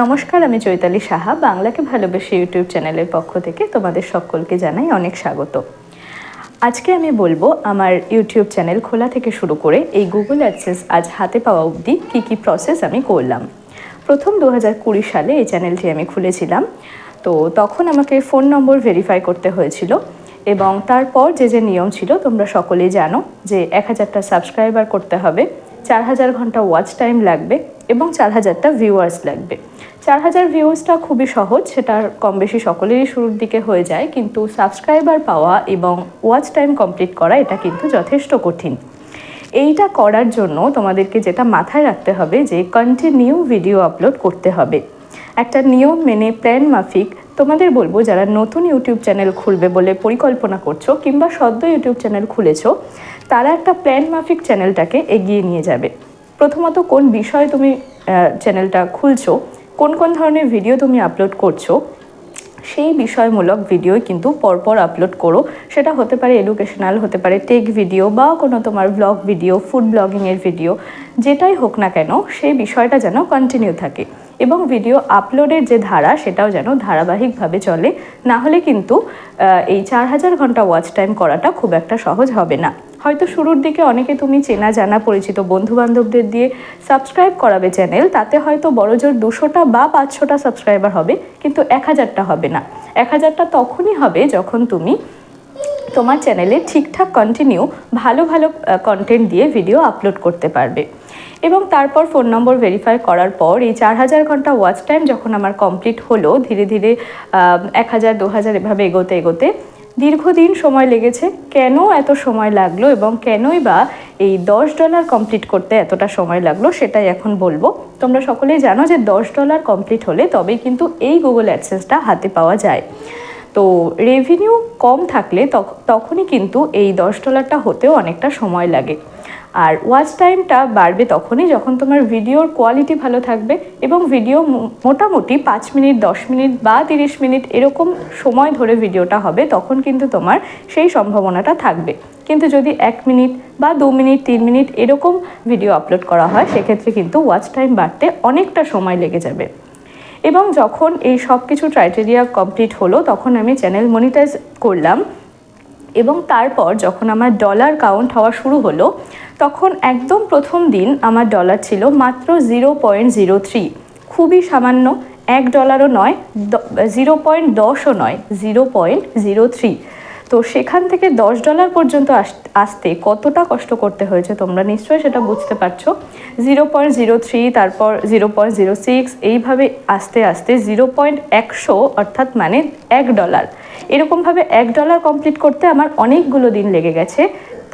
নমস্কার, আমি চৈতালি সাহা, বাংলাকে ভালোবেসে ইউটিউব চ্যানেলের পক্ষ থেকে তোমাদের সকলকে জানাই অনেক স্বাগত। আজকে আমি বলব, আমার ইউটিউব চ্যানেল খোলা থেকে শুরু করে এই গুগল অ্যাডসেন্স আজ হাতে পাওয়া অবধি কী কী প্রসেস আমি করলাম। প্রথম দু হাজার কুড়ি সালে এই চ্যানেলটি আমি খুলেছিলাম। তো তখন আমাকে ফোন নম্বর ভেরিফাই করতে হয়েছিল এবং তারপর যে যে নিয়ম ছিল, তোমরা সকলেই জানো যে এক হাজারটা সাবস্ক্রাইবার করতে হবে, চার হাজার ঘণ্টা ওয়াচ টাইম লাগবে এবং চার হাজারটা ভিউয়ার্স লাগবে। চার হাজার ভিউজটা খুবই সহজ, সেটা কম বেশি সকলেরই শুরুর দিকে হয়ে যায়, কিন্তু সাবস্ক্রাইবার পাওয়া এবং ওয়াচ টাইম কমপ্লিট করা, এটা কিন্তু যথেষ্ট কঠিন। এইটা করার জন্য তোমাদেরকে যেটা মাথায় রাখতে হবে, যে কন্টিনিউ ভিডিও আপলোড করতে হবে। একটা নিয়ম মেনে প্ল্যান মাফিক, তোমাদের বলব, যারা নতুন ইউটিউব চ্যানেল খুলবে বলে পরিকল্পনা করছ, কিংবা সদ্য ইউটিউব চ্যানেল খুলেছো, তারা একটা প্ল্যান মাফিক চ্যানেলটাকে এগিয়ে নিয়ে যাবে। প্রথমত কোন বিষয়ে তুমি চ্যানেলটা খুলছো, কোন কোন ধরনের ভিডিও তুমি আপলোড করছ, সেই বিষয়মূলক ভিডিও কিন্তু পরপর আপলোড করো। সেটা হতে পারে এডুকেশনাল হতে পারে টেক ভিডিও বা কোনো তোমার ব্লগ ভিডিও ফুড ব্লগিংয়ের ভিডিও যেটাই হোক না কেন, সেই বিষয়টা যেন কন্টিনিউ থাকে। এবং ভিডিও আপলোডের যে ধারা, সেটাও যেন ধারাবাহিকভাবে চলে, না হলে কিন্তু এই চার হাজার ঘণ্টা ওয়াচ টাইম করাটা খুব একটা সহজ হবে না। হয়তো শুরুর দিকে অনেকে তুমি চেনা জানা পরিচিত বন্ধু বান্ধবদের দিয়ে সাবস্ক্রাইব করাবে চ্যানেল তাতে হয়তো বড় জোর দুশোটা বা পাঁচশোটা সাবস্ক্রাইবার হবে, কিন্তু এক হাজারটা হবে না। এক হাজারটা তখনই হবে যখন তুমি তোমার চ্যানেলে ঠিকঠাক কন্টিনিউ ভালো ভালো কন্টেন্ট দিয়ে ভিডিও আপলোড করতে পারবে। এবং তারপর ফোন নম্বর ভেরিফাই করার পর এই চার হাজার ঘণ্টা ওয়াচ টাইম যখন আমার কমপ্লিট হলো, ধীরে ধীরে এক হাজার, দু হাজার এভাবে এগোতে এগোতে দীর্ঘদিন সময় লেগেছে। কেন এত সময় লাগল এবং কেনই বা এই দশ ডলার কমপ্লিট করতে এতটা সময় লাগল সেটাই এখন বলব। তোমরা সকলেই জানো যে দশ ডলার কমপ্লিট হলে তবেই কিন্তু এই গুগল অ্যাডসেন্সটা হাতে পাওয়া যায়। তো রেভিনিউ কম থাকলে তখনই কিন্তু এই দশ ডলারটা হতেও অনেকটা সময় লাগে। আর ওয়াচ টাইমটা বাড়বে তখনই যখন তোমার ভিডিওর কোয়ালিটি ভালো থাকবে এবং ভিডিও মোটামুটি পাঁচ মিনিট, দশ মিনিট বা তিরিশ মিনিট এরকম সময় ধরে ভিডিওটা হবে তখন কিন্তু তোমার সেই সম্ভাবনাটা থাকবে। কিন্তু যদি এক মিনিট বা দু মিনিট, তিন মিনিট এরকম ভিডিও আপলোড করা হয়, সেক্ষেত্রে কিন্তু ওয়াচ টাইম বাড়তে অনেকটা সময় লেগে যাবে। এবং যখন এই সব কিছু ক্রাইটেরিয়া কমপ্লিট হলো, তখন আমি চ্যানেল মনিটাইজ করলাম এবং তারপর যখন আমার ডলার কাউন্ট হওয়া শুরু হলো, তখন একদম প্রথম দিন আমার ডলার ছিল মাত্র জিরো পয়েন্ট জিরো থ্রি খুবই সামান্য, এক ডলারও নয় জিরো পয়েন্ট দশও নয় জিরো পয়েন্ট জিরো থ্রি তো সেখান থেকে দশ ডলার পর্যন্ত আসতে কতটা কষ্ট করতে হয়েছে তোমরা নিশ্চয়ই সেটা বুঝতে পারছ। জিরো পয়েন্ট জিরো থ্রি, তারপর জিরো পয়েন্ট জিরো সিক্স, এইভাবে আস্তে আস্তে জিরো পয়েন্ট একশো অর্থাৎ মানে এক ডলার। এরকমভাবে এক ডলার কমপ্লিট করতে আমার অনেকগুলো দিন লেগে গেছে।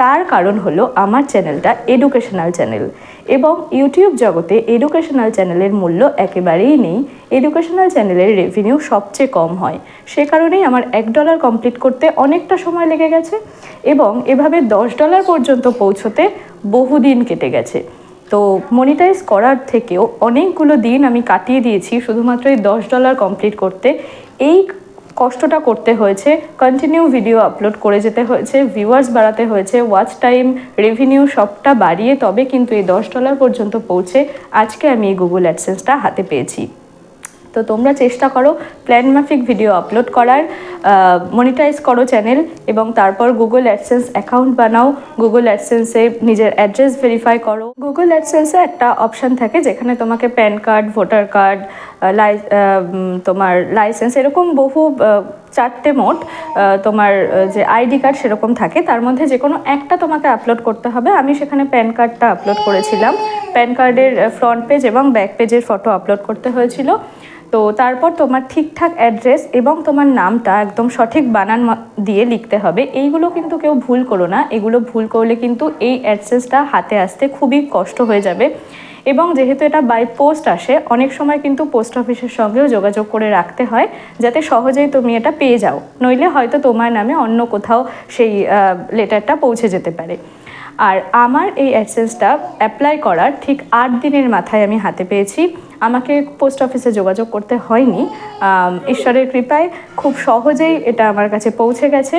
তার কারণ হলো আমার চ্যানেলটা এডুকেশনাল চ্যানেল এবং ইউটিউব জগতে এডুকেশনাল চ্যানেলের মূল্য একেবারেই নেই। এডুকেশনাল চ্যানেলের রেভিনিউ সবচেয়ে কম হয়। সে কারণেই আমার এক ডলার কমপ্লিট করতে অনেকটা সময় লেগে গেছে এবং এভাবে দশ ডলার পর্যন্ত পৌঁছতে বহুদিন কেটে গেছে। তো মনিটাইজ করার থেকেও অনেকগুলো দিন আমি কাটিয়ে দিয়েছি, শুধুমাত্র এই দশ ডলার কমপ্লিট করতে। এই কষ্টটা করতে হয়েছে কন্টিনিউ ভিডিও আপলোড করে যেতে হয়েছে ভিউয়ার্স বাড়াতে হয়েছে ওয়াচ টাইম রেভিনিউ সবটা বাড়িয়ে তবে কিন্তু এই দশ ডলার পর্যন্ত পৌঁছে আজকে আমি এই গুগল অ্যাডসেন্সটা হাতে পেয়েছি। তো তোমরা চেষ্টা করো প্ল্যান মাফিক ভিডিও আপলোড করার মনিটাইজ করো চ্যানেল এবং তারপর গুগল অ্যাডসেন্স অ্যাকাউন্ট বানাও গুগল অ্যাডসেন্সে নিজের অ্যাড্রেস ভেরিফাই করো। গুগল অ্যাডসেন্সে একটা অপশান থাকে যেখানে তোমাকে প্যান কার্ড ভোটার কার্ড তোমার লাইসেন্স এরকম বহু চারটে মোট তোমার যে আইডি কার্ড সেরকম থাকে। তার মধ্যে যে কোনো একটা তোমাকে আপলোড করতে হবে। আমি সেখানে প্যান কার্ডটা আপলোড করেছিলাম। প্যান কার্ডের ফ্রন্ট পেজ এবং ব্যাক পেজের ফটো আপলোড করতে হয়েছিল। তো তারপর তোমার ঠিকঠাক অ্যাড্রেস এবং তোমার নামটা একদম সঠিক বানান দিয়ে লিখতে হবে। এইগুলো কিন্তু কেউ ভুল করো না। এগুলো ভুল করলে কিন্তু এই অ্যাড্রেসটা হাতে আসতে খুবই কষ্ট হয়ে যাবে। এবং যেহেতু এটা বাই পোস্ট আসে, অনেক সময় কিন্তু পোস্ট অফিসের সঙ্গেও যোগাযোগ করে রাখতে হয়, যাতে সহজেই তুমি এটা পেয়ে যাও। নইলে হয়তো তোমার নামে অন্য কোথাও সেই লেটারটা পৌঁছে যেতে পারে। আর আমার এই অ্যাডসেন্সটা অ্যাপ্লাই করার ঠিক আট দিনের মাথায় আমি হাতে পেয়েছি। আমাকে পোস্ট অফিসে যোগাযোগ করতে হয়নি। ঈশ্বরের কৃপায় খুব সহজেই এটা আমার কাছে পৌঁছে গেছে।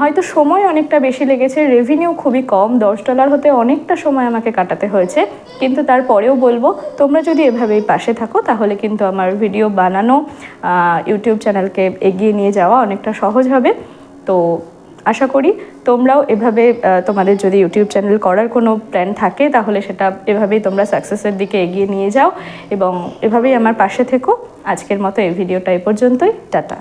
হয়তো সময় অনেকটা বেশি লেগেছে রেভিনিউ খুবই কম, দশ ডলার হতে অনেকটা সময় আমাকে কাটাতে হয়েছে। কিন্তু তারপরেও বলব, তোমরা যদি এভাবেই পাশে থাকো, তাহলে কিন্তু আমার ভিডিও বানানো ইউটিউব চ্যানেলকে এগিয়ে নিয়ে যাওয়া অনেকটা সহজ হবে। তো আশা করি তোমরাও এভাবে তোমাদের যদি ইউটিউব চ্যানেল করার কোনো প্ল্যান থাকে, তাহলে সেটা এভাবেই তোমরা সাকসেসের দিকে এগিয়ে নিয়ে যাও। এবং এভাবেই আমার পাশে থেকো। আজকের মতো এই ভিডিওটা এ পর্যন্তই। টাটা।